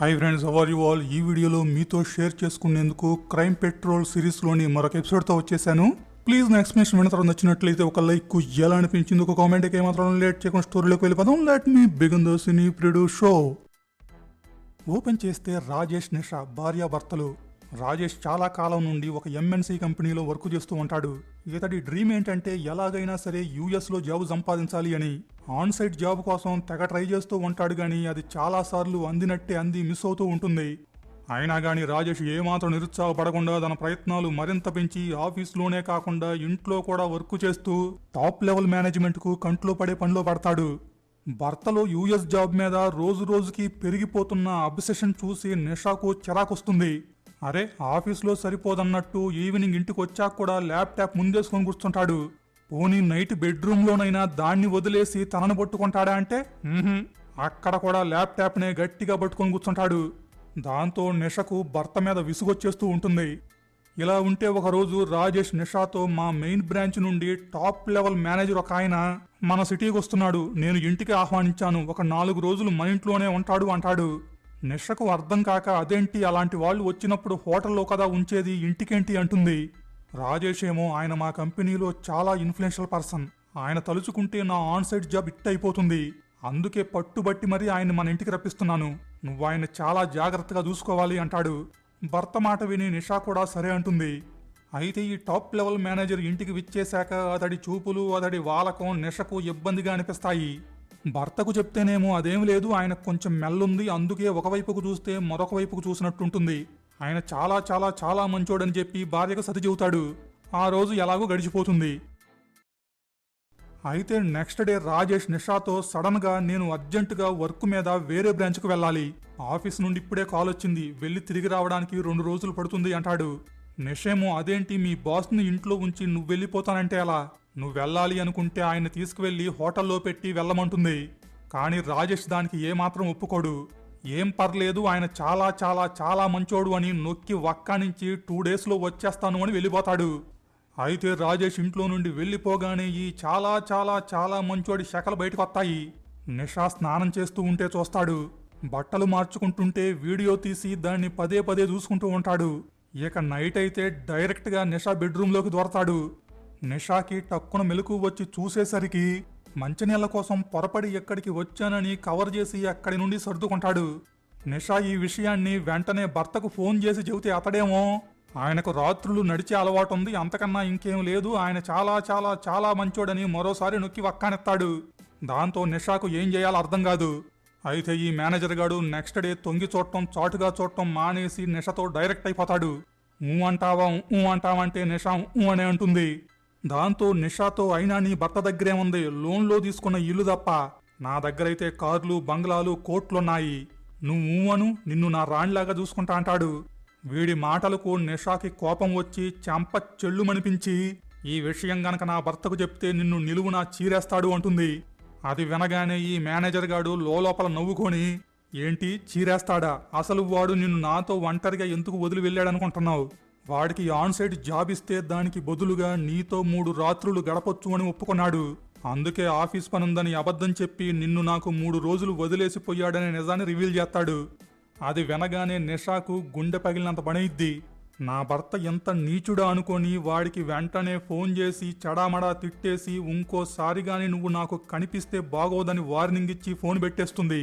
Hi friends how are you all ఈ వీడియోలో మీతో షేర్ చేసుకునేందుకు క్రైమ్ పెట్రోల్ సిరీస్లోని మరొక ఎపిసోడ్తో వచ్చేసాను. ప్లీజ్ నా ఎక్స్ప్లెనేషన్ విన్న తర్వాత నచ్చినట్లయితే ఒక లైక్ ఎలా అనిపించింది ఒక కామెంట్కి ఏమాత్రం లేట్ చేయకుండా స్టోరీలోకి వెళ్ళిపోదాం. లెట్ మీ బిగన్ ద సినీ ప్రిడు షో ఓపెన్ చేస్తే రాజేష్ నిషా భార్యాభర్తలు రాజేష్ చాలా కాలం నుండి ఒక ఎంఎన్సీ కంపెనీలో వర్క్ చేస్తూ ఉంటాడు. ఇతడి డ్రీమ్ ఏంటంటే ఎలాగైనా సరే యూఎస్లో జాబ్ సంపాదించాలి అని. ఆన్ సైట్ జాబ్ కోసం తెగ ట్రై చేస్తూ ఉంటాడు కానీ అది చాలా సార్లు అందినట్టే అంది మిస్ అవుతూ ఉంటుంది. అయినా గాని రాజేష్ ఏమాత్రం నిరుత్సాహపడకుండా తన ప్రయత్నాలు మరింత పెంచి ఆఫీస్లోనే కాకుండా ఇంట్లో కూడా వర్క్ చేస్తూ టాప్ లెవెల్ మేనేజ్మెంట్కు కంట్లో పడే పనిలో పడతాడు. భర్తలో యూఎస్ జాబ్ మీద రోజు రోజుకి పెరిగిపోతున్న అబ్సెషన్ చూసి నిషాకు చిరాకొస్తుంది. అరే ఆఫీస్లో సరిపోదన్నట్టు ఈవినింగ్ ఇంటికి వచ్చాక కూడా ల్యాప్టాప్ ముందేసుకొని కూర్చుంటాడు. పోనీ నైట్ బెడ్రూమ్లోనైనా దాన్ని వదిలేసి తనను పట్టుకుంటాడా అంటే? అక్కడ కూడా ల్యాప్టాప్నే గట్టిగా పట్టుకొని కూర్చుంటాడు. దాంతో నిషకు భర్త మీద విసుగొచ్చేస్తూ ఉంటుంది. ఇలా ఉంటే ఒకరోజు రాజేష్ నిషాతో మా మెయిన్ బ్రాంచ్ నుండి టాప్ లెవెల్ మేనేజర్ ఒక ఆయన మన సిటీకి వస్తున్నాడు నేను ఇంటికి ఆహ్వానించాను. ఒక నాలుగు రోజులు మన ఇంట్లోనే ఉంటాడు అంటాడు. నిషకు అర్థం కాక అదేంటి అలాంటి వాళ్ళు వచ్చినప్పుడు హోటల్లో కదా ఉంచేది ఇంటికేంటి అంటుంది. రాజేష్ ఏమో ఆయన మా కంపెనీలో చాలా ఇన్ఫ్లుయెన్షియల్ పర్సన్. ఆయన తలుచుకుంటే నా ఆన్ సైట్ జాబ్ ఇట్ అయిపోతుంది. అందుకే పట్టుబట్టి మరీ ఆయన మన ఇంటికి రప్పిస్తున్నాను. నువ్వు ఆయన చాలా జాగ్రత్తగా చూసుకోవాలి అంటాడు. భర్త మాట విని నిషా కూడా సరే అంటుంది. అయితే ఈ టాప్ లెవెల్ మేనేజర్ ఇంటికి విచ్చేశాక అతడి చూపులు అతడి వాలకం నిషకు ఇబ్బందిగా అనిపిస్తాయి. భర్తకు చెప్తేనేమో అదేం లేదు ఆయన కొంచెం మెల్లుంది అందుకే ఒకవైపుకు చూస్తే మరొక వైపుకు చూసినట్టుంటుంది. ఆయన చాలా చాలా చాలా మంచోడని చెప్పి భార్యకు సతి చెబుతాడు. ఆ రోజు ఎలాగో గడిచిపోతుంది. అయితే నెక్స్ట్ డే రాజేష్ నిషాతో సడన్గా నేను అర్జెంటుగా వర్క్ మీద వేరే బ్రాంచ్కు వెళ్ళాలి. ఆఫీస్ నుండి ఇప్పుడే కాల్ వచ్చింది. వెళ్ళి తిరిగి రావడానికి రెండు రోజులు పడుతుంది అంటాడు. నిషేమో అదేంటి మీ బాస్ని ఇంట్లో ఉంచి నువ్వు వెళ్ళిపోతానంటే ఎలా? నువ్వు వెళ్ళాలి అనుకుంటే ఆయన తీసుకువెళ్ళి హోటల్లో పెట్టి వెళ్ళమంటుంది. కానీ రాజేష్ దానికి ఏమాత్రం ఒప్పుకోడు. ఏం పర్లేదు ఆయన చాలా చాలా చాలా మంచోడు అని నొక్కి వక్కా నుంచి టూ డేస్లో వచ్చేస్తాను అని వెళ్ళిపోతాడు. అయితే రాజేష్ ఇంట్లో నుండి వెళ్ళిపోగానే ఈ చాలా చాలా చాలా మంచోడి శకలు బయటకు వస్తాయి నిషా స్నానం చేస్తూ ఉంటే చూస్తాడు. బట్టలు మార్చుకుంటుంటే వీడియో తీసి దాన్ని పదే పదే చూసుకుంటూ ఉంటాడు. ఇక నైట్ అయితే డైరెక్ట్గా నిషా బెడ్రూమ్లోకి దొరతాడు. నిషాకి టక్కున మెలకు వచ్చి చూసేసరికి మంచినీళ్ళ కోసం పొరపడి ఎక్కడికి వచ్చానని కవర్ చేసి అక్కడి నుండి సర్దుకుంటాడు. నిషా ఈ విషయాన్ని వెంటనే భర్తకు ఫోన్ చేసి చెబితే అతడేమో ఆయనకు రాత్రులు నడిచే అలవాటు ఉంది అంతకన్నా ఇంకేం లేదు ఆయన చాలా చాలా చాలా మంచోడని మరోసారి నొక్కి వక్కానెత్తాడు. దాంతో నిషాకు ఏం చేయాలో అర్థం కాదు. అయితే ఈ మేనేజర్ గాడు నెక్స్ట్ డే తొంగి చూడటం చాటుగా చూడటం మానేసి నిషతో డైరెక్ట్ అయిపోతాడు. ఊ అంటావా ఊ అంటావంటే నిషా ఊ అనే అంటుంది. దాంతో నిషాతో అయినా నీ భర్త దగ్గరే ఉంది. లోన్లో తీసుకున్న ఇల్లు తప్ప. నా దగ్గరైతే కార్లు బంగ్లాలు కోట్లున్నాయి. నువ్వు అను నిన్ను నా రాణిలాగా చూసుకుంటా అంటాడు. వీడి మాటలకు నిషాకి కోపం వచ్చి చెంప చెల్లుమనిపించి ఈ విషయం గనక నా భర్తకు చెప్తే నిన్ను నిలువునా చీరేస్తాడు అంటుంది. అది వినగానే ఈ మేనేజర్ గాడు లోపల నవ్వుకొని ఏంటి చీరేస్తాడా? అసలు వాడు నిన్ను నాతో ఒంటరిగా ఎందుకు వదిలి వెళ్ళాడనుకుంటున్నావు? వాడికి ఆన్సైడ్ జాబ్ ఇస్తే దానికి బదులుగా నీతో మూడు రాత్రులు గడపొచ్చు అని ఒప్పుకున్నాడు. అందుకే ఆఫీస్ పనుందని అబద్ధం చెప్పి నిన్ను నాకు మూడు రోజులు వదిలేసిపోయాడనే నిజాన్ని రివీల్ చేస్తాడు. అది వినగానే నిషాకు గుండె పగిలినంత పనైద్ది. నా భర్త ఎంత నీచుడా అనుకొని వాడికి వెంటనే ఫోన్ చేసి చడామడా తిట్టేసి ఇంకోసారి కానీ నువ్వు నాకు కనిపిస్తే బాగోదని వార్నింగ్ ఇచ్చి ఫోన్ పెట్టేస్తుంది.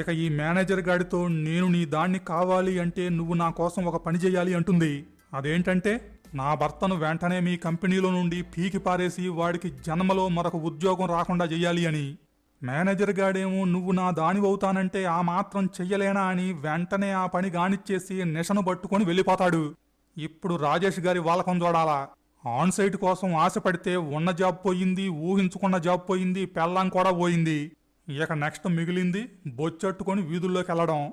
ఇక ఈ మేనేజర్ గాడితో నేను నీ దాన్ని కావాలి అంటే నువ్వు నా కోసం ఒక పని చేయాలి అంటుంది. అదేంటంటే నా భర్తను వెంటనే మీ కంపెనీలో నుండి పీకి పారేసి వాడికి జన్మలో మరొక ఉద్యోగం రాకుండా చెయ్యాలి అని. మేనేజర్ గాడేమో నువ్వు నా దానివవుతానంటే ఆ మాత్రం చెయ్యలేనా అని వెంటనే ఆ పని గానిచ్చేసి నిషను పట్టుకొని వెళ్ళిపోతాడు. ఇప్పుడు రాజేష్ గారి వాలకం చూడాలా. ఆన్ సైట్ కోసం ఆశపడితే ఉన్న జాబ్ పోయింది ఊహించుకున్న జాబ్ పోయింది పెళ్ళాం కూడా పోయింది. ఇక నెక్స్ట్ మిగిలింది బొచ్చట్టుకొని వీధుల్లోకి వెళ్ళడం